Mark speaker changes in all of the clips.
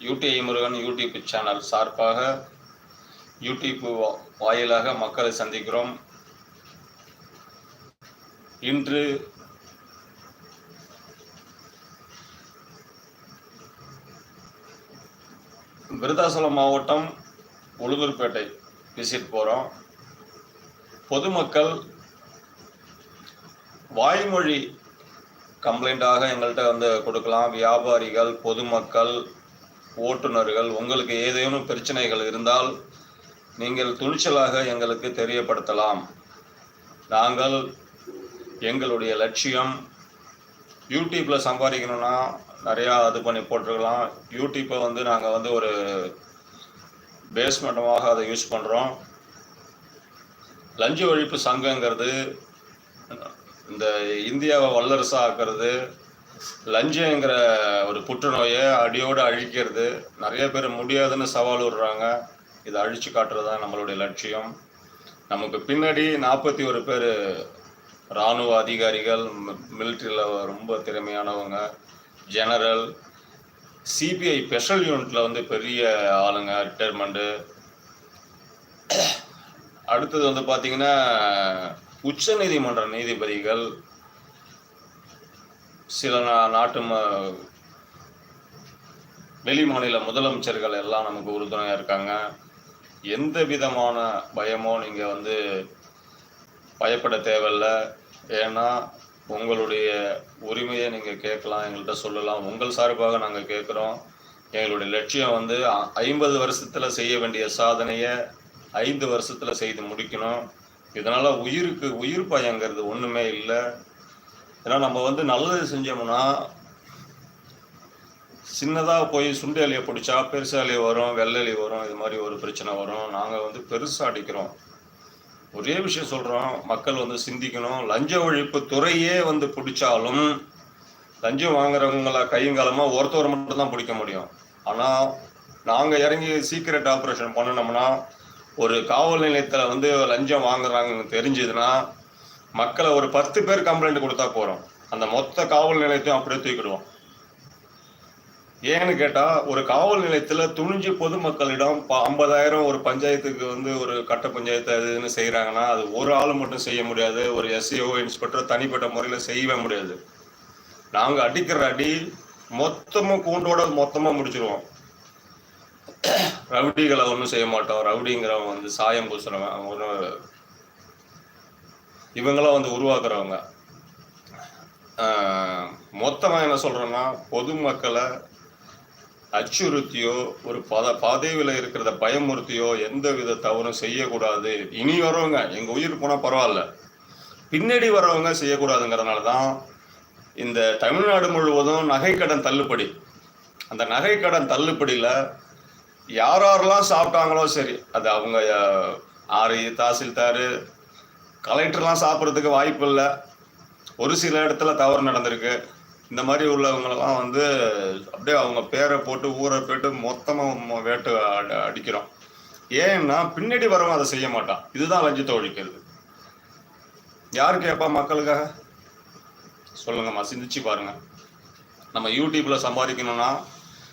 Speaker 1: UTI Murugan YouTube channel சார்பாக YouTube வா- வாயிலாக மக்களை சந்திக்கிறோம். இன்று விருதாசலம் மாவட்டம் உளுந்தூர்பேட்டை விசிட் போகிறோம் பொதுமக்கள் வாய்மொழி கம்ப்ளைண்ட்டாக எங்கள்கிட்ட வந்து கொடுக்கலாம். வியாபாரிகள் பொதுமக்கள் ஓட்டுநர்கள் உங்களுக்கு ஏதேனும் பிரச்சனைகள் இருந்தால் நீங்கள் துணிச்சலாக எங்களுக்கு தெரியப்படுத்தலாம். நாங்கள் எங்களுடைய லட்சியம் யூடியூப்பில் சம்பாதிக்கணும்னா நிறையா இது பண்ணி போட்டிருக்கலாம். யூடியூப்பை வந்து நாங்கள் வந்து ஒரு பேஸ்மெண்டமாக அதை யூஸ் பண்ணுறோம் லஞ்ச ஒழிப்பு சங்கங்கிறது இந்த இந்தியாவை வல்லரசா ஆக்கிறது லஞ்சங்கிற ஒரு புற்றுநோயை அடியோடு அழிக்கிறது. நிறைய பேர் முடியாதுன்னு சவால் விடுறாங்க. இதை அழிச்சு காட்டுறது தான் நம்மளுடைய லட்சியம். நமக்கு பின்னாடி நாற்பத்தி ஒரு பேர் இராணுவ அதிகாரிகள் மிலிட்ரியில் ரொம்ப திறமையானவங்க ஜெனரல் சிபிஐ ஸ்பெஷல் யூனிட்ல வந்து பெரிய ஆளுங்க ரிட்டையர்மெண்ட்டு அடுத்தது வந்து பார்த்தீங்கன்னா உச்ச நீதிமன்ற நீதிபதிகள் சில நா- நாட்டு ம- வெளி மாநில முதலமைச்சர்கள் எல்லாம் நமக்கு உறுதுணையாக இருக்காங்க. எந்த விதமான பயமோ நீங்கள் வந்து பயப்பட தேவையில்லை. ஏன்னா உங்களுடைய உரிமையை நீங்கள் கேட்கலாம் எங்கள்கிட்ட சொல்லலாம். உங்கள் சார்பாக நாங்கள் கேட்குறோம். எங்களுடைய லட்சியம் வந்து அ- ஐம்பது வருஷத்தில் செய்ய வேண்டிய சாதனையை ஐந்து வருஷத்தில் செய்து முடிக்கணும். இதனால் உயிருக்கு உயிர் பயங்கிறது ஒன்றுமே இல்லை. ஏன்னா நம்ம வந்து நல்லது செஞ்சோம்னா சின்னதாக போய் சுண்டு எலியை பிடிச்சா பெருசு எலி வரும் வெள்ளை எலி வரும் இது மாதிரி ஒரு பிரச்சனை வரும். நாங்கள் வந்து பெருசாக அடிக்கிறோம். ஒரே விஷயம் சொல்கிறோம் மக்கள் வந்து சிந்திக்கணும். லஞ்ச ஒழிப்பு துறையே வந்து பிடிச்சாலும் லஞ்சம் வாங்குறவங்கள கையங்காலமாக ஒருத்தவர் மட்டும் தான் பிடிக்க முடியும். ஆனால் நாங்கள் இறங்கி சீக்கிரட் ஆப்ரேஷன் பண்ணினோம்னா ஒரு காவல் நிலையத்தில் வந்து லஞ்சம் வாங்குறாங்கன்னு தெரிஞ்சதுன்னா மக்களை ஒரு பத்து பேர் கம்ப்ளைண்ட் கொடுத்தா போகிறோம் அந்த மொத்த காவல் நிலையத்தையும் அப்படியே தூக்கிடுவோம். ஏன்னு கேட்டால் ஒரு காவல் நிலையத்தில் துணிஞ்சு பொதுமக்களிடம் ப ஐம்பதாயிரம் ஒரு பஞ்சாயத்துக்கு வந்து ஒரு கட்ட பஞ்சாயத்து அது இதுன்னு செய்கிறாங்கன்னா அது ஒரு ஆள் மட்டும் செய்ய முடியாது ஒரு எஸ்சிஓ இன்ஸ்பெக்டர் தனிப்பட்ட முறையில் செய்யவே முடியாது. நாங்கள் அடிக்கிற அடி மொத்தமாக கூண்டோட மொத்தமாக முடிச்சிருவோம். ரவுடிகளை ஒன்றும் செய்ய மாட்டோம். ரவுடிங்கிறவன் வந்து சாயம் பூசுறவன். அவன் ஒன்றும் இவங்களாம் வந்து உருவாக்குறவங்க. மொத்தமாக என்ன சொல்கிறோன்னா பொதுமக்களை அச்சுறுத்தியோ ஒரு பத பதவியில் இருக்கிறத பயமுறுத்தியோ எந்த வித தவறும் செய்யக்கூடாது. இனி வரவங்க எங்கள் உயிர் போனால் பரவாயில்ல. பின்னாடி வரவங்க செய்யக்கூடாதுங்கிறதுனால தான் இந்த தமிழ்நாடு முழுவதும் நகைக்கடன் தள்ளுபடி. அந்த நகைக்கடன் தள்ளுபடியில் யார் யாரெல்லாம் சாப்பிட்டாங்களோ சரி அது அவங்க ஆறு தாசில்தார் கலெக்டர்லாம் சாப்பிட்றதுக்கு வாய்ப்பு இல்லை. ஒரு சில இடத்துல தவறு நடந்திருக்கு. இந்த மாதிரி உள்ளவங்களெல்லாம் வந்து அப்படியே அவங்க பேரை போட்டு ஊரை போட்டு மொத்தமாக வேட்டு அடி- அடிக்கிறோம். ஏன்னா பின்னாடி வரவங்க அதை செய்ய மாட்டான். இதுதான் லஞ்சத்தை ஒழிக்கிறது யார் கேட்பா மக்களுக்காக? சொல்லுங்கம்மா சிந்திச்சு பாருங்க. நம்ம யூடியூப்ல சம்பாதிக்கணும்னா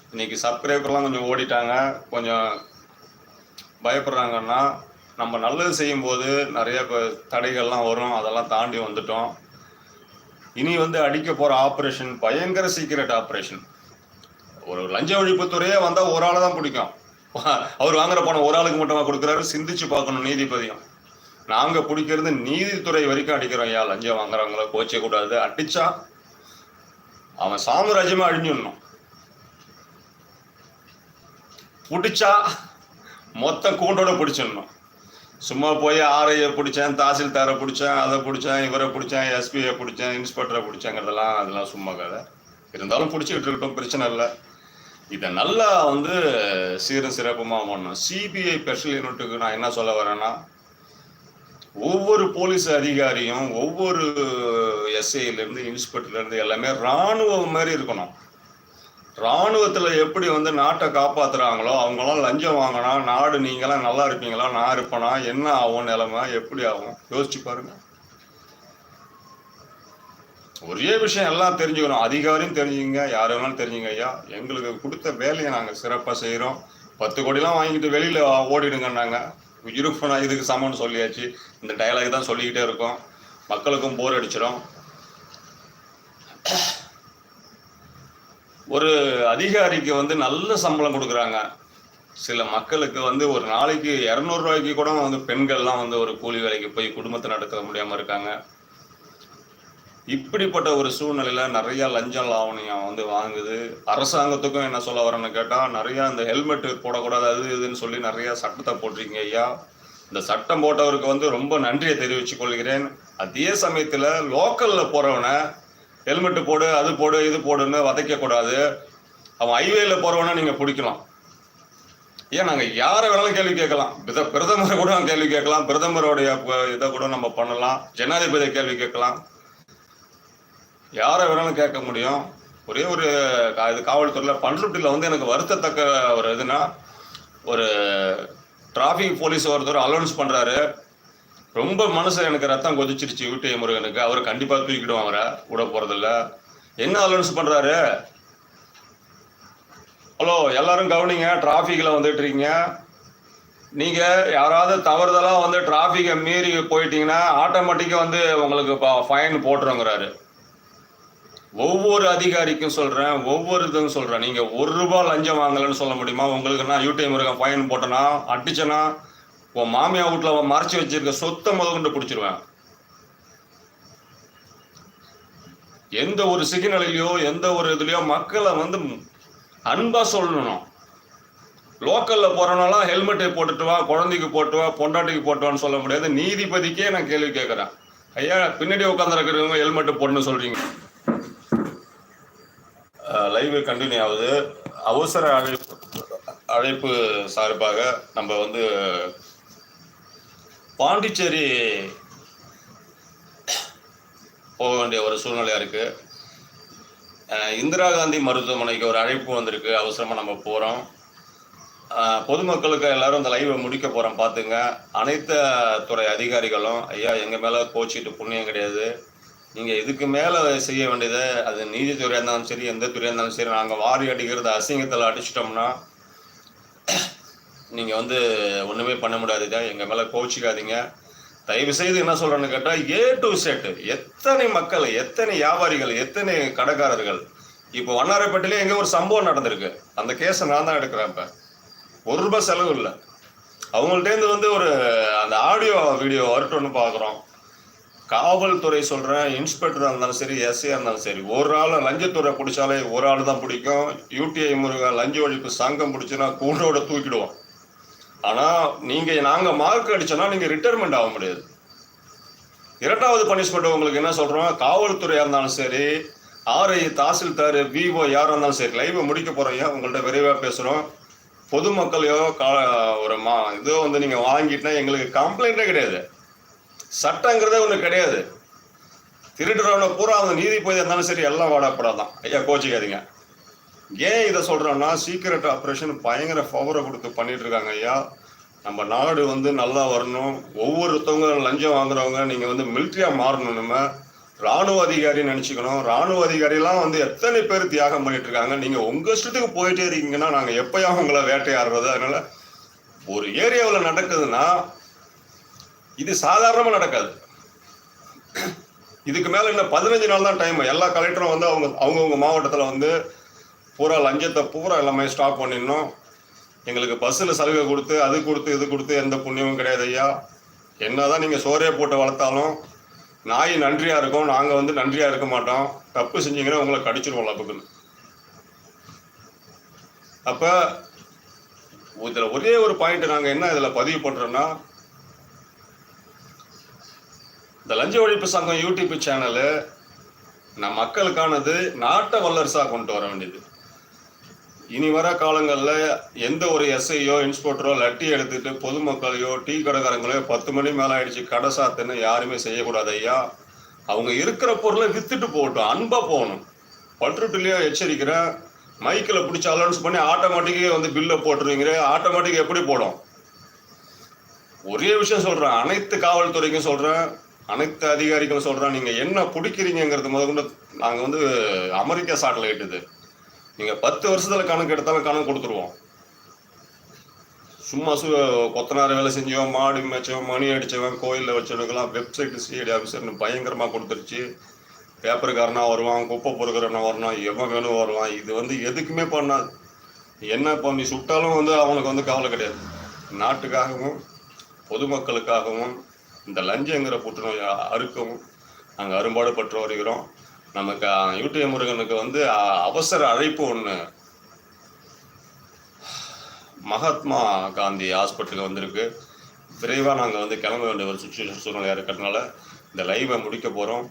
Speaker 1: இன்னைக்கு சப்ஸ்கிரைபர்லாம் கொஞ்சம் ஓடிட்டாங்க. கொஞ்சம் பயப்படுறாங்கன்னா நம்ம நல்லது செய்யும்போது நிறைய தடைகள்லாம் வரும். அதெல்லாம் தாண்டி வந்துட்டோம். இனி வந்து அடிக்க போகிற ஆப்ரேஷன் பயங்கர சீக்கிரட் ஆப்ரேஷன் ஒரு லஞ்ச ஒழிப்புத்துறையே வந்தால் ஒரு ஆளை தான் பிடிக்கும். அவர் வாங்குற பணம் ஒரு ஆளுக்கு மட்டுமா கொடுக்குறாரு? சிந்திச்சு பார்க்கணும் நீதிபதியும். நாங்கள் பிடிக்கிறது நீதித்துறை வரைக்கும் அடிக்கிறோம். ஐயா லஞ்சம் வாங்குறவங்கள கோச்சே கூடாது. அடிச்சா அவன் சாம்ராஜ்யமாக அழிஞ்சிடணும் பிடிச்சா மொத்த கூண்டோட பிடிச்சிடணும். சும்மா போய் ஆர்ஐயை பிடிச்சேன் தாசில்தாரை பிடிச்சேன் அதை பிடிச்சேன் இவரை பிடிச்சேன் எஸ்பியை பிடிச்சேன் இன்ஸ்பெக்டரை பிடிச்சேங்கிறதெல்லாம் அதெல்லாம் சும்மா கதை. இருந்தாலும் பிடிச்சிக்கிட்டு இருக்கட்டும் பிரச்சனை இல்லை. இதை நல்லா வந்து சீரும் சிறப்புமாக பண்ணணும். சிபிஐ ஸ்பெஷல் யூனிட்டுக்கு நான் என்ன சொல்ல வரேன்னா ஒவ்வொரு போலீஸ் அதிகாரியும் ஒவ்வொரு எஸ்ஐலேருந்து இன்ஸ்பெக்டர்லேருந்து எல்லாமே இராணுவம் மாதிரி இருக்கணும். ராணுவத்துல எப்படி வந்து நாட்டை காப்பாத்துறாங்களோ அவங்களாம் லஞ்சம் வாங்கினா நாடு நீங்களாம் நல்லா இருப்பீங்களா நான் இருப்பேனா என்ன ஆகும் நிலைமை எப்படி ஆகும்? யோசிச்சு பாருங்க. ஒரே விஷயம் எல்லாம் தெரிஞ்சுக்கணும். அதிகாரியும் தெரிஞ்சுங்க யார் வேணாலும் தெரிஞ்சுங்க ஐயா. எங்களுக்கு கொடுத்த வேலையை நாங்கள் சிறப்பாக செய்கிறோம் பத்து கோடிலாம் வாங்கிட்டு வெளியில் ஓடிடுங்கன்னாங்க. உயிருக்கு நான் இதுக்கு சமம்னு சொல்லியாச்சு. இந்த டயலாக் தான் சொல்லிக்கிட்டே இருக்கோம். மக்களுக்கும் போர் அடிச்சிடும். ஒரு அதிகாரிக்கு வந்து நல்ல சம்பளம் கொடுக்குறாங்க. சில மக்களுக்கு வந்து ஒரு நாளைக்கு இரநூறுவாய்க்கு கூட வந்து பெண்கள்லாம் வந்து ஒரு கூலி வேலைக்கு போய் குடும்பத்தை நடத்த முடியாமல் இருக்காங்க. இப்படிப்பட்ட ஒரு சூழ்நிலையில் நிறைய லஞ்சம் லாவணியம் வந்து வாங்குது. அரசாங்கத்துக்கும் என்ன சொல்ல வரேன்னு கேட்டால் நிறையா இந்த ஹெல்மெட் போடக்கூடாது அது இதுன்னு சொல்லி நிறையா சட்டத்தை போட்டிருக்கீங்க ஐயா. இந்த சட்டம் போட்டவருக்கு வந்து ரொம்ப நன்றியை தெரிவித்துக் கொள்கிறேன். அதே சமயத்தில் லோக்கலில் போகிறவனை ஹெல்மெட்டு போடு அது போடு இது போடுன்னு வதைக்கக்கூடாது அவன் ஹைவேல போகிறவனா நீங்கள் பிடிக்கலாம். ஏன் நாங்கள் யாரை வேணாலும் கேள்வி கேட்கலாம். பிரதமரை கூட கேள்வி கேட்கலாம். பிரதமருடைய இதை கூட நம்ம பண்ணலாம். ஜனாதிபதியை கேள்வி கேட்கலாம். யாரை வேணாலும் கேட்க முடியும். ஒரே ஒரு இது காவல்துறையில் பண்ருட்டியில் வந்து எனக்கு வருத்தத்தக்க ஒரு இதுனா ஒரு டிராஃபிக் போலீஸ் ஒருத்தர் அலௌன்ஸ் பண்ணுறாரு ரொம்ப மனசு எனக்கு ரத்தம் கொதிச்சிருச்சு யூடிஐ முருகனுக்கு. அவர் கண்டிப்பாக தூக்கிடுவாங்க கூட போகிறதில்ல என்ன அலோன்ஸ் பண்ணுறாரு ஹலோ எல்லாரும் கவனிங்க டிராஃபிக்கில் வந்துட்டு இருக்கீங்க நீங்கள் யாராவது தவறுதலாக வந்து டிராஃபிக்கை மீறி போயிட்டீங்கன்னா ஆட்டோமேட்டிக்காக வந்து உங்களுக்கு ஃபைன் போட்டுருங்கிறாரு. ஒவ்வொரு அதிகாரிக்கும் சொல்றேன் ஒவ்வொரு இதுவும் சொல்றேன். நீங்க ஒரு ரூபாய் லஞ்சம் வாங்கலன்னு சொல்ல முடியுமா? உங்களுக்கு நான் யூடிஐ முருகன் ஃபைன் போட்டேனா அடிச்சேனா? உன் மாமியா வீட்டில் அவன் மறைச்சி வச்சிருக்க சொத்தை முதல் கொண்டு பிடிச்சிருவேன். எந்த ஒரு சிக்னலையோ எந்த ஒரு இதுலையோ மக்களை வந்து அன்பாக சொல்லணும். லோக்கலில் போகிறனாலாம் ஹெல்மெட்டை போட்டுட்டு வா குழந்தைக்கு போட்டு வா பொண்டாட்டிக்கு போட்டுவான்னு சொல்ல முடியாது. நீதிபதிக்கே நான் கேள்வி கேட்குறேன். ஐயா பின்னாடி உட்காந்துருக்கிறவங்க ஹெல்மெட்டு போடணும்னு சொல்கிறீங்க லைவ் கண்டினியூ ஆகுது. அவசர அழைப்பு அழைப்பு சார்பாக நம்ம வந்து பாண்டிச்சேரி போக வேண்டிய ஒரு சூழ்நிலையாக இருக்குது இந்திரா காந்தி மருத்துவமனைக்கு ஒரு அழைப்பு வந்திருக்கு. அவசரமாக நம்ம போகிறோம் பொதுமக்களுக்கு எல்லாரும் இந்த லைவை முடிக்க போகிறோம் பார்த்துங்க. அனைத்து துறை அதிகாரிகளும் ஐயா எங்கள் மேலே கோச்சிட்டு புண்ணியம் கிடையாது. நீங்கள் இதுக்கு மேலே செய்ய வேண்டியது அது நீதித்துறையாக இருந்தாலும் சரி எந்த துறையாக இருந்தாலும் சரி நாங்கள் வாரி அடிக்கிறது அசிங்கத்தில் அடிச்சிட்டோம்னா நீங்கள் வந்து ஒன்றுமே பண்ண முடியாதுங்க. எங்கள் மேலே கோச்சிக்காதீங்க தயவு செய்து என்ன சொல்கிறேன்னு கேட்டால் ஏ டு செட் எத்தனை மக்கள் எத்தனை வியாபாரிகள் எத்தனை கடைக்காரர்கள் இப்போ வண்ணாரப்பேட்டையிலே எங்கே ஒரு சம்பவம் நடந்திருக்கு. அந்த கேஸை நான் தான் எடுக்கிறேன் இப்போ. ஒரு ரூபாய் செலவு இல்லை. அவங்கள்ட்டேருந்து வந்து ஒரு அந்த ஆடியோ வீடியோ வரட்டும்னு பார்க்குறோம் காவல்துறை சொல்கிறேன் இன்ஸ்பெக்டராக இருந்தாலும் சரி எஸ்ஐயாக இருந்தாலும் சரி ஒரு ஆள் லஞ்சத்துறை பிடிச்சாலே ஒரு ஆள் தான் பிடிக்கும். யூடிஐ முருகன் லஞ்ச ஒழிப்பு சங்கம் பிடிச்சுன்னா கூண்டோட தூக்கிடுவோம் ஆனால் நீங்கள் நாங்கள் மார்க் அடித்தோன்னா நீங்கள் ரிட்டைர்மெண்ட் ஆக முடியாது. இரண்டாவது பனிஷ்மெண்ட் உங்களுக்கு என்ன சொல்கிறோம் காவல்துறையாக இருந்தாலும் சரி ஆர்ஐ தாசில்தார் விஓ யாராக இருந்தாலும் சரி லைவை முடிக்க போகிறோம் உங்கள்கிட்ட விரைவாக பேசுகிறோம் பொதுமக்களையோ கா ஒரு மா இதோ வந்து நீங்கள் வாங்கிட்டா எங்களுக்கு கம்ப்ளைண்ட்டே கிடையாது. சட்டங்கிறதே ஒன்று கிடையாது. திருடுறவனை பூரா அந்த நீதிபதி இருந்தாலும் சரி எல்லாம் வாடப்படாதான் ஐயா கோச்சிக்காதீங்க. ஏன் இதை சொல்கிறோன்னா சீக்கிரட் ஆப்ரேஷன் பயங்கர பவரை கொடுத்து பண்ணிட்டு இருக்காங்க ஐயா. நம்ம நாடு வந்து நல்லா வரணும். ஒவ்வொருத்தவங்க லஞ்சம் வாங்குறவங்க நீங்கள் வந்து மிலிட்ரியாக மாறணும் நம்ம. ராணுவ அதிகாரி நினச்சிக்கணும். ராணுவ அதிகாரிலாம் வந்து எத்தனை பேர் தியாகம் பண்ணிட்டு இருக்காங்க நீங்கள் உங்கள் இஷ்டத்துக்கு போயிட்டே இருக்கீங்கன்னா நாங்கள் எப்பயா உங்களை வேட்டையாடுறது? அதனால ஒரு ஏரியாவில் நடக்குதுன்னா இது சாதாரணமாக நடக்காது. இதுக்கு மேலே இன்னும் பதினஞ்சு நாள் தான் டைம் எல்லா கலெக்டரும் வந்து அவங்க அவங்கவுங்க மாவட்டத்தில் வந்து பூரா லஞ்சத்தை பூரா எல்லாமே ஸ்டாப் பண்ணிடணும். எங்களுக்கு பஸ்ஸில் சலுகை கொடுத்து அது கொடுத்து இது கொடுத்து எந்த புண்ணியமும் கிடையாது ஐயா. என்னதான் நீங்கள் சோறையை போட்டு வளர்த்தாலும் நாய் நன்றியாக இருக்கும் நாங்கள் வந்து நன்றியாக இருக்க மாட்டோம். தப்பு செஞ்சீங்கன்னா உங்களை கடிச்சிருவோம் லப்புக்குன்னு அப்போ இதில் ஒரே ஒரு பாயிண்ட் நாங்கள் என்ன இதில் பதிவு பண்ணுறோன்னா இந்த லஞ்ச ஒழிப்பு சங்கம் யூடியூப் சேனலு நம் மக்களுக்கானது நாட்டை வல்லரசாக கொண்டு வர வேண்டியது. இனி வர காலங்களில் எந்த ஒரு எஸ்ஐயோ இன்ஸ்பெக்டரோ லட்டி எடுத்துட்டு பொதுமக்களையோ டீ கடைக்காரங்களையோ பத்து மணி மேலே ஆயிடுச்சு கடை சாத்துன்னு யாருமே செய்யக்கூடாது ஐயா. அவங்க இருக்கிற பொருளை வித்துட்டு போகட்டும் அன்பா போகணும். பட்ருட்டுலேயோ எச்சரிக்கிறேன். மைக்கில் பிடிச்சி அலௌன்ஸ் பண்ணி ஆட்டோமேட்டிக்கே வந்து பில்லை போட்டுருவீங்க ஆட்டோமேட்டிக் எப்படி போடும்? ஒரே விஷயம் சொல்றேன் அனைத்து காவல்துறைக்கும் சொல்றேன் அனைத்து அதிகாரிகளும் சொல்கிறேன் நீங்க என்ன பிடிக்கிறீங்கிறது முதற்கொண்டு நாங்கள் வந்து அமெரிக்கா சாட்டில் இது. நீங்க பத்து வருஷத்துல கணக்கு எடுத்தாலும் கணக்கு கொடுத்துருவோம். சும்மா சு கொத்தனார் வேலை செஞ்சவன் மாடு மேய்ச்சவன் மணி அடிச்சவன் கோயிலில் வச்சவனுக்கெல்லாம் வெப்சைட் சிஐடி ஆஃபீஸர்னு பயங்கரமாக கொடுத்துருச்சு. பேப்பருக்காரனா வருவான் குப்பை பொறுக்கிறனா வரணும் எவன் வேணும் வருவான். இது வந்து எதுக்குமே பண்ணாது. என்ன இப்போ நீ சுட்டாலும் வந்து அவனுக்கு வந்து கவலை கிடையாது. நாட்டுக்காகவும் பொதுமக்களுக்காகவும் இந்த லஞ்சங்கிற புற்றுநோய் அறுக்கவும் நாங்கள் அரும்பாடுபட்டு வருகிறோம். நமக்கு அஹ், யூடிஎம் முருகனுக்கு வந்து அவசர அழைப்பு ஒன்று மகாத்மா காந்தி ஹாஸ்பிட்டலுக்கு வந்திருக்கு. விரைவாக நாங்கள் வந்து கிளம்ப வேண்டிய ஒரு சுச்சுவேஷன் சூழ்நிலையாக இருக்கிறதுனால இந்த லைவை முடிக்க போகிறோம்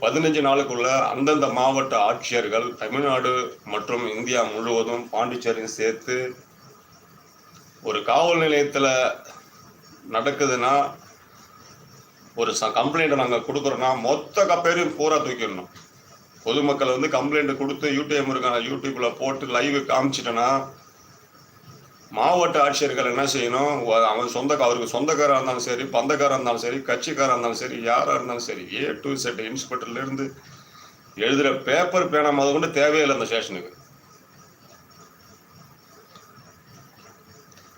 Speaker 1: பதினஞ்சு நாளுக்குள்ள அந்தந்த மாவட்ட ஆட்சியர்கள் தமிழ்நாடு மற்றும் இந்தியா முழுவதும் பாண்டிச்சேரியும் சேர்த்து ஒரு காவல் நிலையத்தில் நடக்குதுன்னா ஒரு ச கம்ப்ளைண்ட்டை நாங்கள் கொடுக்குறோன்னா மொத்த கப்பேரையும் பூரா தூக்கிடணும். பொதுமக்கள் வந்து கம்ப்ளைண்ட் கொடுத்து யூடிஎம் இருக்கான யூடியூப்பில் போட்டு லைவ் காமிச்சிட்டோன்னா மாவட்ட ஆட்சியர்கள் என்ன செய்யணும்? அவன் சொந்த அவருக்கு சொந்தக்காராக இருந்தாலும் சரி பந்தக்காராக இருந்தாலும் சரி கட்சிக்காராக இருந்தாலும் சரி யாராக இருந்தாலும் சரி ஏ டு செட் இன்ஸ்பெக்டர்லேருந்து எழுதுகிற பேப்பர் பேனா முதல் கொண்டு தேவையில்லை அந்த ஸ்டேஷனுக்கு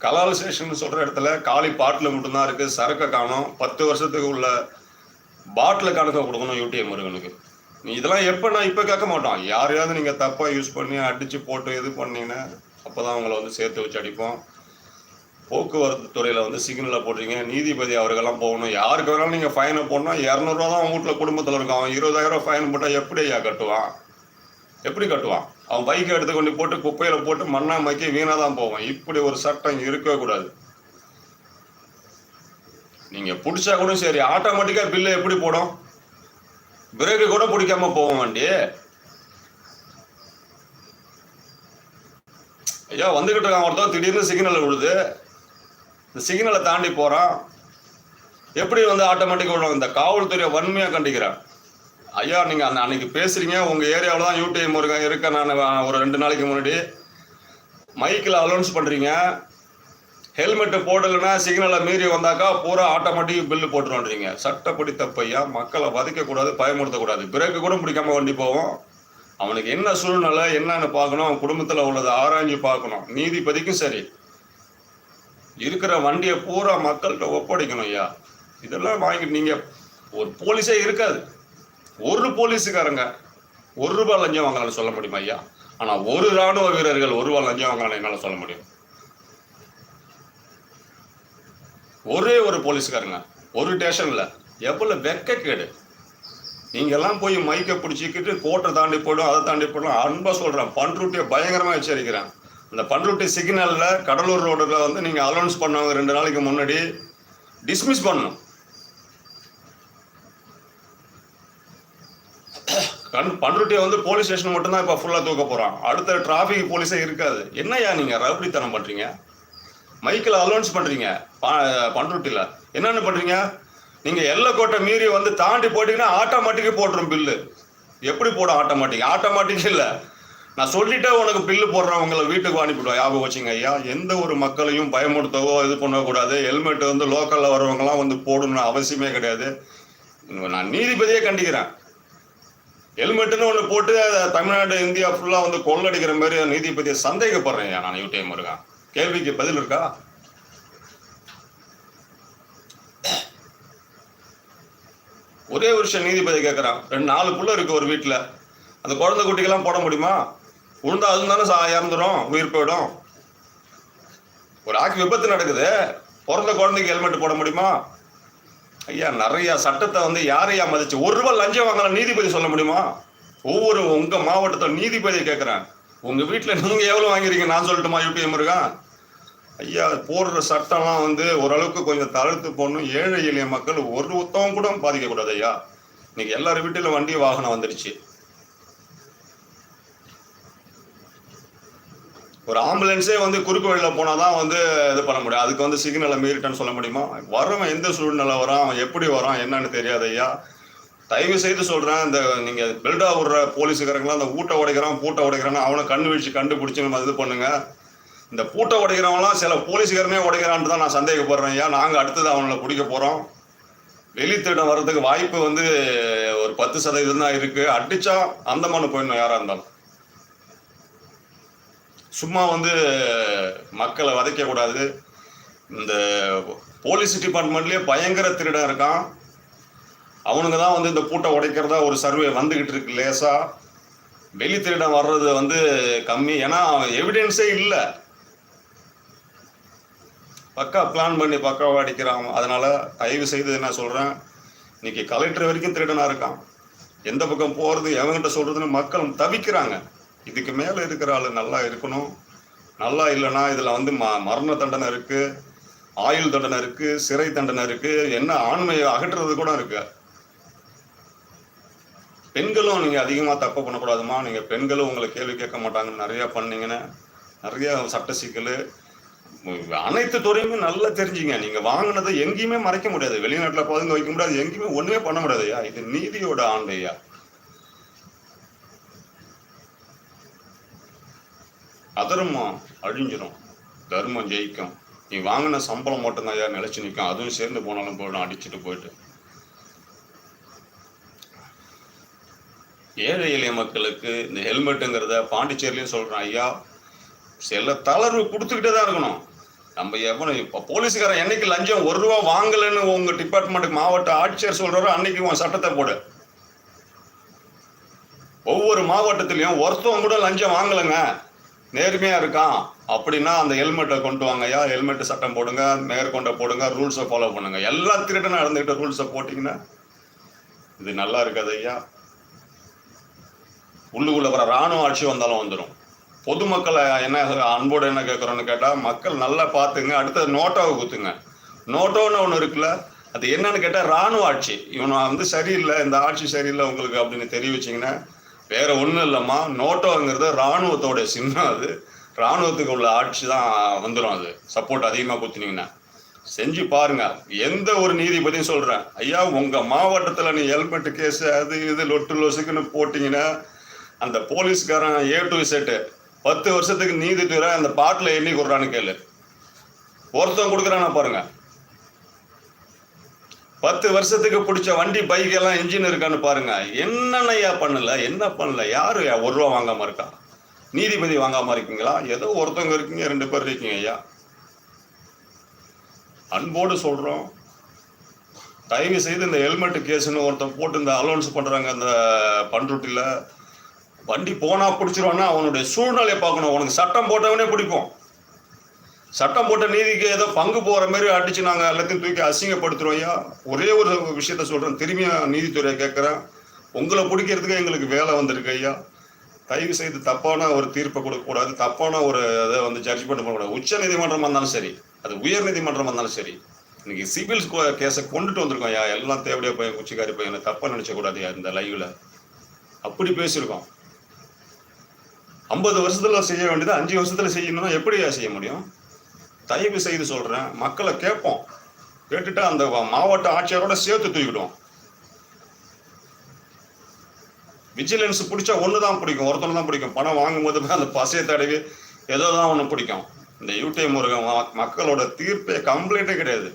Speaker 1: கலால் சொல்கிற சொல்ற இடத்துல காலி பாட்டில் மட்டும்தான் இருக்கு. சரக்கை காணும். பத்து வருஷத்துக்கு உள்ள பாட்டில் கணக்கை கொடுக்கணும் யூடிஎம் முருகனுக்கு. நீ இதெல்லாம் எப்போ நான் இப்போ கேட்க மாட்டோம் யாரையாவது நீங்கள் தப்பாக யூஸ் பண்ணி அடித்து போட்டு இது பண்ணீங்கன்னா அப்போ தான் அவங்கள வந்து சேர்த்து வச்சு அடிப்போம். போக்குவரத்து துறையில் வந்து சிக்னலில் போடுறீங்க நீதிபதி அவர்கள்லாம் போகணும். யாருக்கு வேணாலும் நீங்கள் ஃபைனை போடணும். இரநூறுவா தான் அவன் வீட்டில் குடும்பத்தில் இருக்கும். அவன் இருபதாயிரம் ஃபைன் போட்டால் எப்படி ஐயா கட்டுவான்? எப்படி கட்டுவான்? அவன் பைக்கை எடுத்து கொண்டு போட்டு குப்பையில் போட்டு மண்ணா மக்கி வீணாக தான் போவான். இப்படி ஒரு சட்டம் இருக்கவே கூடாது. நீங்கள் பிடிச்சா கூட சரி ஆட்டோமேட்டிக்காக பில்லு எப்படி போடும்? பிரேக்கு கூட பிடிக்காம போவோம் வண்டி. ஐயா வந்துகிட்டு இருக்கான் ஒருத்தன் திடீர்னு சிக்னல் விழுது. இந்த சிக்னலை தாண்டி போறான். எப்படி வந்து ஆட்டோமேட்டிக்காக விடுவாங்க இந்த காவல்துறையை வன்மையாக கண்டிக்கிறான். ஐயா நீங்கள் அந்த அன்னைக்கு பேசுகிறீங்க உங்கள் ஏரியாவில் தான் யூடிஎம் இருக்கேன் இருக்கேன் நான் ஒரு ரெண்டு நாளைக்கு முன்னாடி. மைக்கில் அலௌன்ஸ் பண்ணுறீங்க ஹெல்மெட்டு போடலைன்னா சிக்னலை மீறி வந்தாக்கா பூரா ஆட்டோமேட்டிக் பில்லு போட்டுருன்றீங்க சட்டப்படி தப்பையா மக்களை வதைக்கக்கூடாது பயமுறுத்தக்கூடாது. பிறகு கூட பிடிக்காம வண்டி போவோம். அவனுக்கு என்ன சூழ்நிலை என்னன்னு பார்க்கணும். அவன் குடும்பத்தில் உள்ளதை ஆராய்ஞ்சு பார்க்கணும். நீதிபதிக்கும் சரி. இருக்கிற வண்டியை பூரா மக்கள்கிட்ட ஒப்படைக்கணும் ஐயா. இதெல்லாம் வாங்கிட்டு நீங்கள் ஒரு போலீஸே இருக்காது. ஒரு போலீஸுக்காரங்க ஒரு ரூபாய் லஞ்சம் வாங்கலாம்னு சொல்ல முடியுமா ஐயா? ஆனால் ஒரு ராணுவ வீரர்கள் ஒரு ரூபாய் லஞ்சம் வாங்கலாம் என்னால் சொல்ல முடியும். ஒரே ஒரு போலீஸ்காரங்க ஒரு ஸ்டேஷனில் எவ்வளோ வெக்கக்கேடு. நீங்க எல்லாம் போய் மைக்கை பிடிச்சிக்கிட்டு கோட்டை தாண்டி போய்டும் அதை தாண்டி போய்டும். அன்பாக சொல்கிறேன் பண்ருட்டியை பயங்கரமாக எச்சரிக்கிறேன். அந்த பண்ருட்டி சிக்னலில் கடலூர் ரோடில் வந்து நீங்கள் அலௌன்ஸ் பண்ணவங்க ரெண்டு நாளைக்கு முன்னாடி டிஸ்மிஸ் பண்ணணும். கண் பண்ருட்டியை வந்து போலீஸ் ஸ்டேஷன் மட்டும்தான் இப்போ ஃபுல்லாக தூக்க போகிறான் அடுத்த டிராஃபிக் போலீஸே இருக்காது. என்னய்யா நீங்கள் ரவுடித்தனம் பண்ணுறீங்க மைக்கில் அலோன்ஸ் பண்ணுறீங்க பண்ருட்டியில். என்னென்ன பண்ணுறீங்க நீங்கள் எல்லைக்கோட்டை மீறி வந்து தாண்டி போட்டிங்கன்னா ஆட்டோமேட்டிக்காக போட்டுரும் பில்லு எப்படி போடும் ஆட்டோமேட்டிக் ஆட்டோமேட்டிக் இல்லை. நான் சொல்லிட்டே உனக்கு பில்லு போடுறேன் உங்களை வீட்டுக்கு அனுப்பிடுவேன் ஞாபகம் வச்சுங்க ஐயா எந்த ஒரு மக்களையும் பயமுறுத்தவோ இது பண்ணக்கூடாது. ஹெல்மெட் வந்து லோக்கலில் வரவங்கலாம் வந்து போடணும்னு அவசியமே கிடையாது. நான் நீதிபதியே கண்டிக்கிறேன். ஹெல்மெட்னு ஒன்று போட்டு தமிழ்நாடு இந்தியா ஃபுல்லாக வந்து கொள்ளடிக்கிற மாதிரி நீதிபதியை சந்தேகப்படுறேன் நான் யூடிஎம் இருக்கேன் கேள்விக்கு பதில் இருக்கா? ஒரே வருஷம் நீதிபதி கேட்குறான் ரெண்டு நாலு புள்ள இருக்கு ஒரு வீட்டில் அந்த குழந்தை குட்டிக்கெல்லாம் போட முடியுமா? உளுந்தா அதுவும் தானே சா இறந்துடும் உயிர் போயிடும். ஒரு ஆக்கு விபத்து நடக்குது. பிறந்த குழந்தைக்கு ஹெல்மெட் போட முடியுமா? ஐயா நிறைய சட்டத்தை வந்து யாரையா மதிச்சு ஒரு ரூபாய் லஞ்சம் வாங்கலாம் நீதிபதி சொல்ல முடியுமா? ஒவ்வொரு உங்க மாவட்டத்தில் நீதிபதி கேட்குறேன் உங்க வீட்டில் நீங்க எவ்வளோ வாங்கிருக்கீங்க? நான் சொல்லட்டுமா யூடிஎம் முருகன் ஐயா போடுற சட்டம்லாம் வந்து ஓரளவுக்கு கொஞ்சம் தளர்த்து போடணும். ஏழை எளிய மக்கள் ஒரு உத்தவம் கூட பாதிக்கக்கூடாது ஐயா. இன்னைக்கு எல்லார் வீட்டிலும் வண்டி வாகனம் வந்துடுச்சு ஒரு ஆம்புலன்ஸே வந்து குறுக்கு வழியில் போனால் தான் வந்து இது பண்ண முடியும். அதுக்கு வந்து சிக்னலை மீறிட்டேன்னு சொல்ல முடியுமா? வரவன் எந்த சூழ்நிலை வரான்? அவன் எப்படி வரான்? என்னன்னு தெரியாது ஐயா. தயவு செய்து சொல்கிறேன் இந்த நீங்கள் பில்டா விடுற போலீஸுக்காரங்களாம் அந்த ஊட்ட உடைக்கிறான் பூட்டை உடைக்கிறான் அவனை கண்டு வீழ்ச்சி கண்டுபிடிச்சி நம்ம இது பண்ணுங்க. இந்த பூட்டை உடைக்கிறவங்களாம் சில போலீஸுக்காரனே உடைக்கிறான்ட்டு தான் நான் சந்தேகப்படுறேன் ஐயா. நாங்கள் அடுத்தது அவனை பிடிக்க போகிறோம் வெளித்திட்டம் வர்றதுக்கு வாய்ப்பு வந்து ஒரு பத்து சதவீதம் தான் இருக்குது அடித்தா அந்தமான போயிடணும் யாராக இருந்தாலும். சும்மா வந்து மக்களை வதைக்கக்கூடாது இந்த போலீஸ் டிபார்ட்மெண்ட்லேயே பயங்கர திருடன் இருக்கான். அவனுங்க தான் வந்து இந்த பூட்டை உடைக்கிறதா ஒரு சர்வே வந்துக்கிட்டு இருக்கு லேசாக வெளி திருடன் வர்றது வந்து கம்மி. ஏன்னா எவிடென்ஸே இல்லை. பக்கா பிளான் பண்ணி பக்காவாக அடிக்கிறான். அதனால் தயவு செய்து என்ன சொல்கிறேன் இன்னைக்கு கலெக்டர் வரைக்கும் திருடனாக இருக்கான். எந்த பக்கம் போகிறது எவங்கிட்ட சொல்கிறதுன்னு மக்கள் தவிக்கிறாங்க. இதுக்கு மேலே இருக்கிற ஆள் நல்லா இருக்கணும். நல்லா இல்லைன்னா இதில் வந்து ம மரண தண்டனை இருக்குது ஆயுள் தண்டனை இருக்குது சிறை தண்டனை இருக்குது என்ன ஆண்மையை அகற்றுறது கூட இருக்கு. பெண்களும் நீங்கள் அதிகமாக தப்பு பண்ணக்கூடாதுமா? நீங்கள் பெண்களும் உங்களை கேள்வி கேட்க மாட்டாங்கன்னு நிறையா பண்ணீங்கன்னா நிறையா சட்ட சிக்கல். அனைத்து துறையுமே நல்லா தெரிஞ்சுங்க. நீங்கள் வாங்கினதை எங்கேயுமே மறைக்க முடியாது. வெளிநாட்டில் பதுங்க வைக்க முடியாது. எங்கேயுமே ஒன்றுமே பண்ண முடியாதுயா இது நீதியோட ஆண்டையா அதர்மம் அழிஞ்சிரும். தர்மம் ஜெயிக்கும். நீ வாங்கின சம்பளம் மட்டும்தான் ஐயா நிலச்சி நிற்கும் அதுவும் சேர்ந்து போனாலும் போயிடும் அடிச்சுட்டு போயிட்டு. ஏழை எளிய மக்களுக்கு இந்த ஹெல்மெட்டுங்கிறத பாண்டிச்சேரிலையும் சொல்கிறேன் ஐயா சில தளர்வு கொடுத்துக்கிட்டே தான் இருக்கணும். நம்ம எவனும் இப்போ போலீஸ்காரன் என்னைக்கு லஞ்சம் ஒரு ரூபா வாங்கலைன்னு உங்கள் டிபார்ட்மெண்ட்டுக்கு மாவட்ட ஆட்சியர் சொல்கிறாரோ அன்னைக்கு உன் சட்டத்தை போடு. ஒவ்வொரு மாவட்டத்திலையும் ஒருத்தவங்க கூட லஞ்சம் வாங்கலைங்க. நேர்மையா இருக்கான் அப்படின்னா அந்த ஹெல்மெட்டை கொண்டு வாங்கய்யா ஹெல்மெட் சட்டம் போடுங்க மேற்கொண்ட போடுங்க ரூல்ஸை ஃபாலோ பண்ணுங்க. எல்லா திருடனா நடந்துகிட்ட ரூல்ஸை போட்டிங்கன்னா இது நல்லா இருக்காது ஐயா. உள்ளுக்குள்ள வர ராணுவ ஆட்சி வந்தாலும் வந்துடும் பொதுமக்களை என்ன அன்போடு என்ன கேட்குறோன்னு கேட்டால் மக்கள் நல்லா பார்த்துங்க அடுத்தது நோட்டோவை குத்துங்க. நோட்டோன்னு ஒன்று இருக்குல்ல அது என்னன்னு கேட்டால் ராணுவ ஆட்சி. இவன் வந்து சரியில்லை இந்த ஆட்சி சரியில்லை உங்களுக்கு அப்படின்னு தெரிவிச்சிங்கன்னா வேற ஒன்றும் இல்லைம்மா. நோட்டோங்கிறது ராணுவத்தோட சின்னம் அது. ராணுவத்துக்கு உள்ள ஆட்சி தான் வந்துடும் அது. சப்போர்ட் அதிகமாக கொடுத்துனீங்கன்னா செஞ்சு பாருங்க. எந்த ஒரு நீதிபதியும் சொல்றேன். ஐயா உங்க மாவட்டத்தில் நீ ஹெல்மெட் கேஸ் அது இது லொட்டு லொசுக்குன்னு போட்டிங்கன்னா அந்த போலீஸ்காரன் ஏ டு செட்டு பத்து வருஷத்துக்கு நீதித்துறை அந்த பாட்டில் எண்ணி கொடுறான்னு கேளு. ஒருத்தன் கொடுக்குறானா பாருங்க. பத்து வருஷத்துக்கு பிடிச்ச வண்டி பைக் எல்லாம் இன்ஜின் இருக்கான்னு பாருங்க. என்னென்னையா பண்ணல? என்ன பண்ணல? யாரு ஒரு ரூபா வாங்காம இருக்கா? நீதிபதி வாங்காம இருக்கீங்களா? ஏதோ ஒருத்தவங்க இருக்கீங்க ரெண்டு பேர் இருக்கீங்க ஐயா. அன்போடு சொல்றோம். தயவு செய்து இந்த ஹெல்மெட் கேஸ்ன்னு ஒருத்தன் போட்டு இந்த அலௌன்ஸ் பண்றாங்க அந்த பண்ருட்டியில். வண்டி போனா பிடிச்சிருவான்னா அவனுடைய சூழ்நிலையை பார்க்கணும். உனக்கு சட்டம் போட்டவனே பிடிக்கும் சட்டம் போட்ட நீதிக்கு ஏதோ பங்கு போற மாதிரி அடிச்சு நாங்க எல்லாத்தையும் தூக்கி அசிங்கப்படுத்துறோம் ஐயா. ஒரே ஒரு விஷயத்த சொல்றேன். திரும்பியும் நீதித்துறையை கேட்கிறேன். உங்களை பிடிக்கிறதுக்கு எங்களுக்கு வேலை வந்திருக்கு ஐயா. தயவு செய்து தப்பான ஒரு தீர்ப்பை கொடுக்கக்கூடாது தப்பான ஒரு இதை வந்து ஜட்ஜ்மெண்ட் பண்ணக்கூடாது உச்ச நீதிமன்றமாக இருந்தாலும் சரி அது உயர் நீதிமன்றமாக இருந்தாலும் சரி இன்னைக்கு சிவில் கேஸை கொண்டுட்டு வந்திருக்கோம் ஐயா. எல்லாம் தேவையா பையன் குச்சிக்காரி பையன் தப்பாக நினைச்ச இந்த லைவில் அப்படி பேசியிருக்கோம். ஐம்பது வருஷத்தில் செய்ய வேண்டியது அஞ்சு வருஷத்தில் செய்யணும்னா எப்படியா செய்ய முடியும்? தயவு செய்து சொல்கிறேன் மக்களை கேட்போம். கேட்டுட்டு அந்த மாவட்ட ஆட்சியரோட சேர்த்து தூக்கிடுவோம். விஜிலன்ஸ் பிடிச்சா ஒன்று தான் பிடிக்கும் ஒருத்தனை தான் பிடிக்கும். பணம் வாங்கும்போது அந்த பசையை தடவி ஏதோ தான் ஒன்று பிடிக்கும். இந்த யூடிஐ முருகன் மக்களோட தீர்ப்பே கம்ப்ளைண்ட்டே கிடையாது.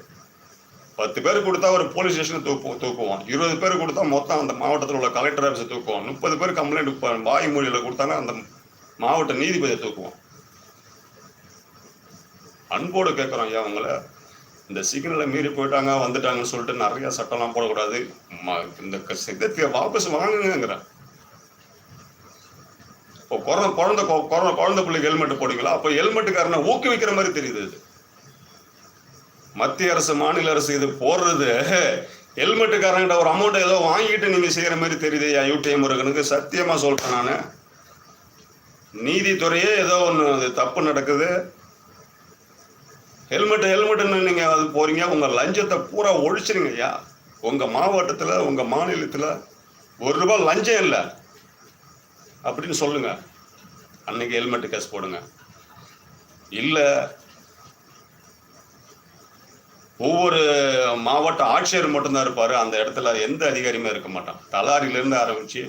Speaker 1: பத்து பேர் கொடுத்தா ஒரு போலீஸ் ஸ்டேஷனை தூக்கு தூக்குவோம். இருபது பேர் கொடுத்தா மொத்தம் அந்த மாவட்டத்தில் உள்ள கலெக்டர் ஆஃபீஸை தூக்குவோம். முப்பது பேர் கம்ப்ளைண்ட் வாய் மொழியில் கொடுத்தாங்க அந்த மாவட்ட நீதிபதியை தூக்குவோம். அன்போடு கேட்குறோம் ஐயா அவங்கள இந்த சிக்னலை மீறி போயிட்டாங்க வந்துட்டாங்கன்னு சொல்லிட்டு நிறைய சட்டம்லாம் போடக்கூடாது. ம- இந்த க- வாபஸ் வாங்குங்கிறேன் இப்போ குழந்தை குழந்த கொ- குழந்தை பிள்ளைக்கு ஹெல்மெட் போடுங்களா அப்போ ஹெல்மெட்டுக்காரனை ஊக்குவிக்கிற மாதிரி தெரியுது இது. மத்திய அரசு மாநில அரசு இது போடுறது. ஹெல்மெட்டுக்காரங்கிட்ட ஒரு அமௌண்ட் ஏதோ வாங்கிட்டு நீங்கள் செய்கிற மாதிரி தெரியுது ஐயா யூடிஎம் முருகனுக்கு. சத்தியமாக சொல்கிறேன் நான். நீதித்துறையே ஏதோ ஒன்று தப்பு நடக்குது. ஹெல்மெட் ஹெல்மெட்டுன்னு நீங்கள் அது போகிறீங்க உங்கள் லஞ்சத்தை பூரா ஒழிச்சிருங்க ஐயா. உங்கள் மாவட்டத்தில் உங்கள் மாநிலத்தில் ஒரு ரூபாய் லஞ்சம் இல்லை. அப்படின்னு சொல்லுங்கள் அன்னைக்கு ஹெல்மெட்டு கேஸ் போடுங்க. இல்லை ஒவ்வொரு மாவட்ட ஆட்சியர் மட்டும்தான் இருப்பார். அந்த இடத்துல எந்த அதிகாரியுமே இருக்க மாட்டான். தலாரிலேருந்து ஆரம்பித்து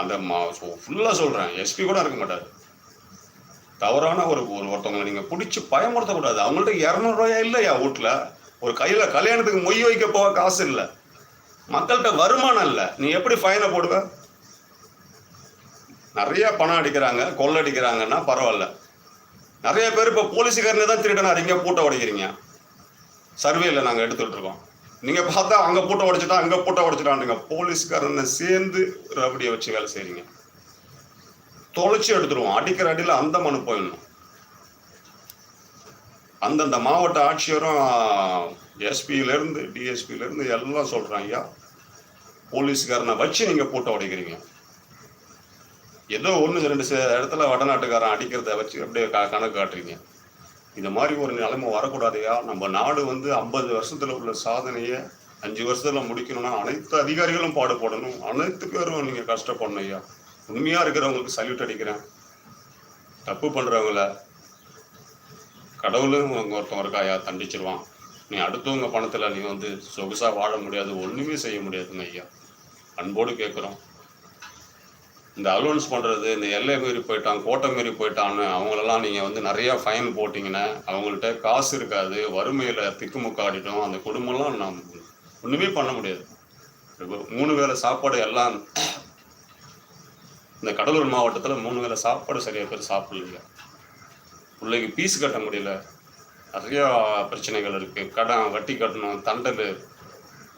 Speaker 1: அந்த மா ஃபுல்லாக சொல்கிறேன் எஸ்பி கூட இருக்க மாட்டார். தவறான ஒரு ஒரு ஒருத்தவங்களை நீங்கள் பிடிச்சி பயமுறுத்தக்கூடாது. அவங்கள்ட்ட இரநூறுவாயா இல்லையா வீட்டில் ஒரு கையில் கல்யாணத்துக்கு மொய் வைக்க போக காசு இல்லை. மக்கள்கிட்ட வருமானம் இல்லை. நீ எப்படி ஃபைனை போடுவ? நிறைய பணம் அடிக்கிறாங்க கொள்ளடிக்கிறாங்கன்னா பரவாயில்ல. நிறைய பேர் இப்போ போலீஸுக்காரனே தான் திருடனார் இங்கே பூட்டை உடைக்கிறீங்க. சர்வேல நாங்கள் எடுத்துகிட்டு இருக்கோம். நீங்கள் பார்த்தா அங்கே பூட்டை உடைச்சிட்டா அங்கே பூட்டை உடைச்சிட்டான்றீங்க போலீஸ்காரனை சேர்ந்து ரபடியை வச்சு வேலை செய்கிறீங்க தொலைச்சி எடுத்துருவோம். அடிக்கிற அடியில் அந்த மனு போயிடணும். அந்தந்த மாவட்ட ஆட்சியரும் எஸ்பியிலேருந்து டிஎஸ்பியிலேருந்து எல்லாம் சொல்கிறாங்க ஐயா. போலீஸ்காரனை வச்சு நீங்கள் போட்டோ உடைக்கிறீங்க. ஏதோ ஒன்று ரெண்டு இடத்துல வடநாட்டுக்காரன் அடிக்கிறத வச்சு அப்படியே க கணக்கு காட்டுறீங்க. இந்த மாதிரி ஒரு நிலைமை வரக்கூடாதையா நம்ம நாடு வந்து ஐம்பது வருஷத்தில் உள்ள சாதனையை அஞ்சு வருஷத்தில் முடிக்கணும்னா அனைத்து அதிகாரிகளும் பாடுபடணும். அனைத்து பேரும் நீங்கள் கஷ்டப்படணும் ஐயா. உண்மையாக இருக்கிறவங்களுக்கு சல்யூட் அடிக்கிறேன். தப்பு பண்ணுறவங்கள கடவுளும் உங்க ஒருத்தவங்க இருக்காயா தண்டிச்சிருவான். நீ அடுத்தவங்க பணத்தில் நீ வந்து சொகுசாக வாழ முடியாது ஒன்றுமே செய்ய முடியாதுங்க ஐயா. அன்போடு கேட்குறோம் இந்த அலோன்ஸ் பண்ணுறது இந்த எல்லை மீறி போயிட்டான் கோட்டை மீறி போயிட்டான்னு அவங்களெல்லாம் நீங்கள் வந்து நிறையா ஃபைன் போட்டிங்கன்னா அவங்கள்ட்ட காசு இருக்காது வறுமையில் திக்குமுக்காடிட்டோம் அந்த குடும்பம்லாம் நாம் ஒன்றுமே பண்ண முடியாது. மூணு வேளை சாப்பாடு எல்லாம் இந்த கடலூர் மாவட்டத்தில் மூணு வேளை சாப்பாடு சரியாக பேர் சாப்பிடலைங்க. பிள்ளைக்கு பீஸ் கட்ட முடியல. நிறையா பிரச்சனைகள் இருக்குது கடன் வட்டி கட்டணும் தண்டல்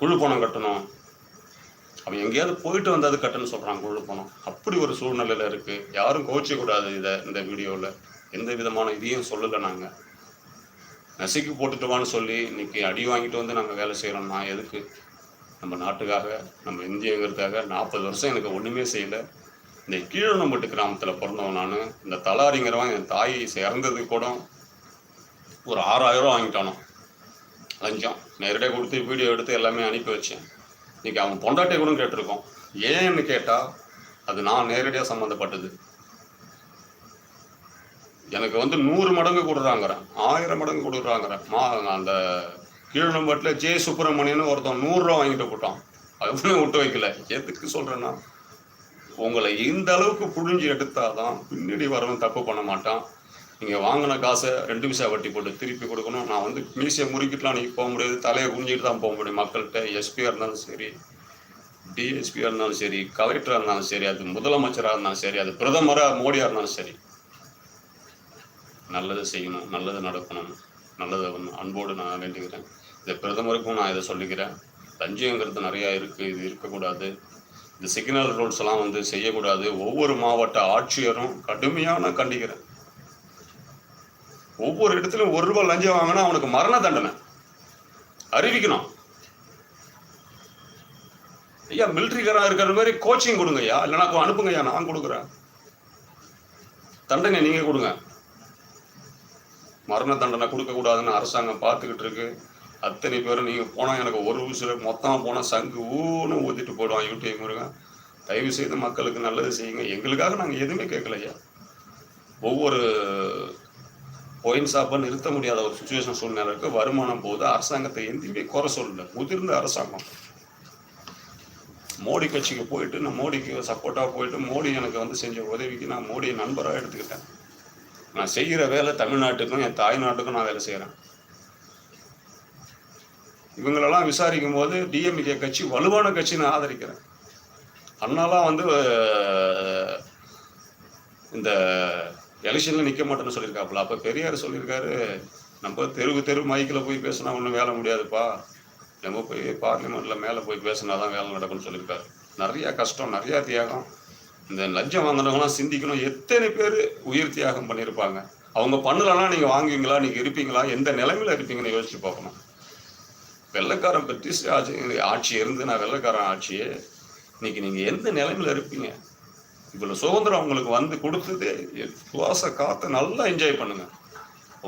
Speaker 1: குழு பணம் கட்டணும். அவன் எங்கேயாவது போயிட்டு வந்தது கட்டுன்னு சொல்கிறான் குழு பணம். அப்படி ஒரு சூழ்நிலையில் இருக்குது யாரும் கோச்சிக்கூடாது இதை இந்த வீடியோவில் எந்த விதமான இதையும் சொல்லலை நாங்கள் நசுக்கி போட்டுட்டு வான்னு சொல்லி இன்னைக்கு அடி வாங்கிட்டு வந்து நாங்கள் வேலை செய்கிறோம்னா எதுக்கு? நம்ம நாட்டுக்காக நம்ம இந்தியங்கிறதுக்காக நாற்பது வருஷம் எனக்கு ஒன்றுமே செய்யலை. இந்த கீழநம்பட்டு கிராமத்தில் பிறந்தவன் நான் இந்த தலாரிங்கிறவன் என் தாய் இறந்தது கூட ஒரு ஆறாயிரம் ரூபா வாங்கிட்டானோ. லஞ்சம். நேரடியாக கொடுத்து வீடியோ எடுத்து எல்லாமே அனுப்பி வச்சேன். இன்றைக்கி அவன் பொண்டாட்டியை கூட கேட்டிருக்கோம். ஏன்னு கேட்டால் அது நான் நேரடியாக சம்மந்தப்பட்டது. எனக்கு வந்து நூறு மடங்கு கொடுறாங்கிறேன். ஆயிரம் மடங்கு கொடுக்குறாங்கிறேன் மா அந்த கீழநம்பட்டில் ஜே சுப்பிரமணியன் ஒருத்தன் நூறுரூவா வாங்கிட்டு போட்டான். அவனையும் விட்டு வைக்கல. எதுக்கு சொல்கிறேன்னா உங்களை இந்த அளவுக்கு புழிஞ்சு எடுத்தாதான் பின்னாடி வரவன் தப்பு பண்ண மாட்டான். நீங்கள் வாங்கின காசை ரெண்டு விசா வட்டி போட்டு திருப்பி கொடுக்கணும். நான் வந்து மீசியை முறுக்கிட்டுலாம் நீங்கள் போக முடியாது. தலையை குஞ்சிட்டு தான் போக முடியும் மக்கள்கிட்ட. எஸ்பியாக இருந்தாலும் சரி டிஎஸ்பியாக இருந்தாலும் சரி கலெக்டராக இருந்தாலும் சரி அது முதலமைச்சராக இருந்தாலும் சரி அது பிரதமராக மோடியாக இருந்தாலும் சரி நல்லது செய்யணும் நல்லது நடக்கணும் நல்லதை அன்போடு நான் வேண்டிக்கிறேன் இந்த பிரதமருக்கும் நான் இதை சொல்லிக்கிறேன் லஞ்சங்கிறது நிறையா இருக்குது இது இருக்கக்கூடாது. இந்த சிக்னல் ரூல்ஸ் எல்லாம் வந்து செய்யக்கூடாது. ஒவ்வொரு மாவட்ட ஆட்சியரும் கடுமையாக நான் கண்டிக்கிறேன் ஒவ்வொரு இடத்துலையும் ஒரு ரூபாய் லஞ்சம் வாங்கினா அவனுக்கு மரண தண்டனை. அறிவிக்கணும். ஐயா மிலிட்ரிக்காரன் இருக்கிற மாதிரி கோச்சிங் கொடுங்க ஐயா. இல்லைனா அனுப்புங்க ஐயா நான் கொடுக்குறேன். தண்டனை நீங்கள் கொடுங்க. மரண தண்டனை கொடுக்கக்கூடாதுன்னு அரசாங்கம் பார்த்துக்கிட்டு இருக்கு. அத்தனை பேரும் நீங்கள் போனால் எனக்கு ஒரு விஷயம் மொத்தமாக போனால் சங்கு ஊன்னு ஊற்றிட்டு போயிடுவான் யூடியூப் முருகன். தயவு செய்து மக்களுக்கு நல்லது செய்யுங்க. எங்களுக்காக நாங்கள் எதுவுமே கேட்கலையா ஒவ்வொரு ஒயின் சாப்பாடு நிறுத்த முடியாத ஒரு சுச்சுவேஷன் சூழ்நிலை இருக்குது வருமானம் போது அரசாங்கத்தை எதுவுமே குறை சொல்லல. முதிர்ந்த அரசாங்கம். மோடி கட்சிக்கு போயிட்டு நான் மோடிக்கு சப்போர்ட்டாக போயிட்டு மோடி எனக்கு வந்து செஞ்ச உதவிக்கு நான் மோடியை நண்பராக எடுத்துக்கிட்டேன். நான் செய்கிற வேலை தமிழ்நாட்டுக்கும் என் தாய்நாட்டுக்கும் நான் வேலை செய்கிறேன் இவங்களெல்லாம் விசாரிக்கும் போது டிஎம்கே கட்சி வலுவான கட்சி நான் ஆதரிக்கிறேன். அண்ணாலாம் வந்து இந்த எலெக்ஷனில் நிற்க மாட்டேன்னு சொல்லியிருக்காப்புல. அப்போ பெரியார் சொல்லியிருக்காரு நம்ம தெருவு தெரு மைக்கில் போய் பேசினா ஒன்றும் வேலை முடியாதுப்பா. நம்ம போய் பார்லிமெண்ட்டில் மேலே போய் பேசினா தான் வேலை நடக்கும்னு சொல்லியிருக்காரு. நிறையா கஷ்டம் நிறையா தியாகம். இந்த லஞ்சம் வாங்கினவங்களாம் சிந்திக்கணும். எத்தனை பேர் உயிர் தியாகம் பண்ணியிருப்பாங்க? அவங்க பண்ணலன்னா நீங்கள் வாங்குவீங்களா? நீங்கள் இருப்பீங்களா? எந்த நிலைமையில் இருப்பீங்கன்னு யோசிச்சு பார்க்கணும். வெள்ளைக்காரன் பிரிட்டிஷ் ஆட்சி ஆட்சி இருந்து நான் வெள்ளைக்காரன் ஆட்சியே. இன்னைக்கு நீங்கள் எந்த நிலைமையில் இருப்பீங்க? இவ்வளோ சுதந்திரம் உங்களுக்கு வந்து கொடுத்தது சுவாச காற்றை நல்லா என்ஜாய் பண்ணுங்க.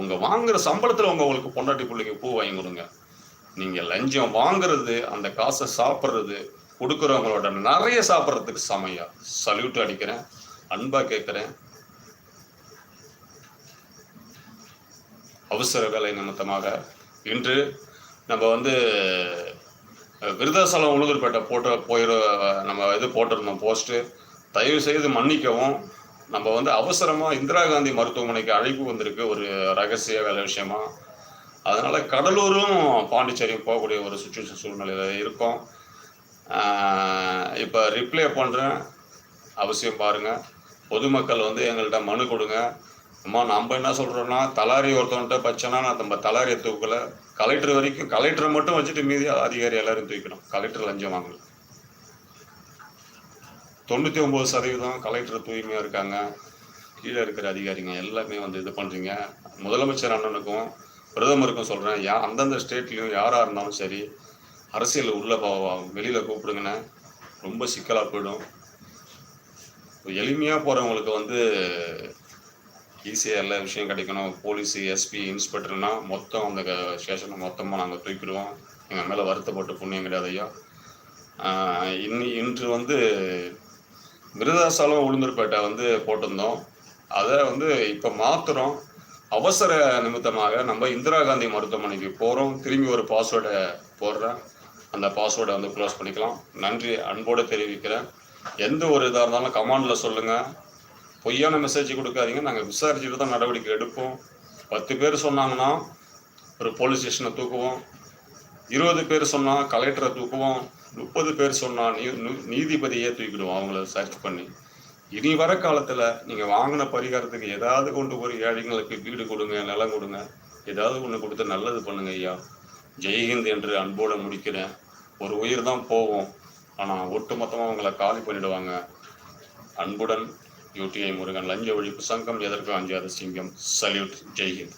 Speaker 1: உங்கள் வாங்குற சம்பளத்தில் உங்கள் உங்களுக்கு பொண்டாட்டி பிள்ளைங்க பூ வாங்கி கொடுங்க. நீங்கள் லஞ்சம் வாங்குறது அந்த காசை சாப்பிட்றது கொடுக்குறவங்களோட நிறைய சாப்பிட்றதுக்கு சமையா. சல்யூட் அடிக்கிறேன் அன்பாக கேட்குறேன். அவசர வேலை நிமித்தமாக இன்று நம்ம வந்து விருதாசலம் உளுதூர்பேட்டை போட்டு போயிட நம்ம இது போட்டிருந்தோம் போஸ்ட்டு. தயவு செய்து மன்னிக்கவும் நம்ம வந்து அவசரமாக இந்திரா காந்தி மருத்துவமனைக்கு அழைப்பு வந்திருக்கு ஒரு ரகசிய வேலை விஷயமா. அதனால் கடலூரும் பாண்டிச்சேரியும் போகக்கூடிய ஒரு சுச்சுவேஷன் சூழ்நிலையில் இருக்கும். இப்போ ரிப்ளை பண்ணுறேன் அவசியம் பாருங்கள் பொதுமக்கள் வந்து எங்கள்கிட்ட மனு கொடுங்க. அம்மா நம்ம என்ன சொல்கிறோன்னா தலாரி ஒருத்தவன்ட்ட பச்சைனா நான் நம்ம தலாரியை தூக்கல. கலெக்டர் வரைக்கும் கலெக்டரை மட்டும் வச்சுட்டு மீதி அதிகாரி எல்லாரும் தூக்கணும் கலெக்டர் லஞ்சம் வாங்கல. தொண்ணூற்றி ஒம்பது சதவீதம் கலெக்டர் தூய்மையாக இருக்காங்க. கீழே இருக்கிற அதிகாரிங்க எல்லாமே வந்து இது பண்ணுறீங்க முதலமைச்சர் அண்ணனுக்கும் பிரதமருக்கும் சொல்கிறேன் யா அந்தந்த ஸ்டேட்லேயும் யாராக இருந்தாலும் சரி அரசியல் உள்ளே வெளியில் கூப்பிடுங்கண்ணே. ரொம்ப சிக்கலாக போயிடும். எளிமையாக போகிறவங்களுக்கு வந்து ஈஸியாக எல்லா விஷயம் கிடைக்கணும். போலீஸ் எஸ்பி இன்ஸ்பெக்டர்னா மொத்தம் அந்த ஸ்டேஷனை மொத்தமாக நாங்கள் தூக்கிடுவோம். எங்கள் மேலே வருத்தப்பட்டு புண்ணியம் கிடையாது ஐயா. இன்னி இன்று வந்து விருதாசாலம் உளுந்தூர்பேட்டை வந்து போட்டிருந்தோம். அதை வந்து இப்போ மாத்திரம் அவசர நிமித்தமாக நம்ம இந்திரா காந்தி மருத்துவமனைக்கு போகிறோம் திரும்பி ஒரு பாஸ்வேர்டை போடுறேன். அந்த பாஸ்வேர்டை வந்து க்ளோஸ் பண்ணிக்கலாம். நன்றி அன்போடு தெரிவிக்கிறேன். எந்த ஒரு இதாக இருந்தாலும் கமாண்டில் சொல்லுங்கள் பொய்யான மெசேஜ் கொடுக்காதீங்க. நாங்கள் விசாரிச்சுட்டு தான் நடவடிக்கை எடுப்போம். பத்து பேர் சொன்னாங்கன்னா ஒரு போலீஸ் ஸ்டேஷனை தூக்குவோம். இருபது பேர் சொன்னால் கலெக்டரை தூக்குவோம். முப்பது பேர் சொன்னால் நீ நீதிபதியே தூக்கிடுவோம் அவங்கள சர்ச் பண்ணி. இனி வர காலத்தில் நீங்கள் வாங்கின பரிகாரத்துக்கு ஏதாவது கொண்டு போய் ஏழைங்களுக்கு வீடு கொடுங்க நிலம் கொடுங்க. ஏதாவது ஒன்று கொடுத்து நல்லது பண்ணுங்க ஐயா. ஜெய்ஹிந்த் என்று அன்போடு முடிக்கிறேன். ஒரு உயிர் தான் போவோம். ஆனால் ஒட்டுமொத்தமாக அவங்கள காலி பண்ணிடுவாங்க. அன்புடன் யூடிஐ முருகன் லஞ்ச ஒழிப்பு சங்கம் எதற்கும் அஞ்சாத சிங்கம். சல்யூட் ஜெய்ஹிந்த்.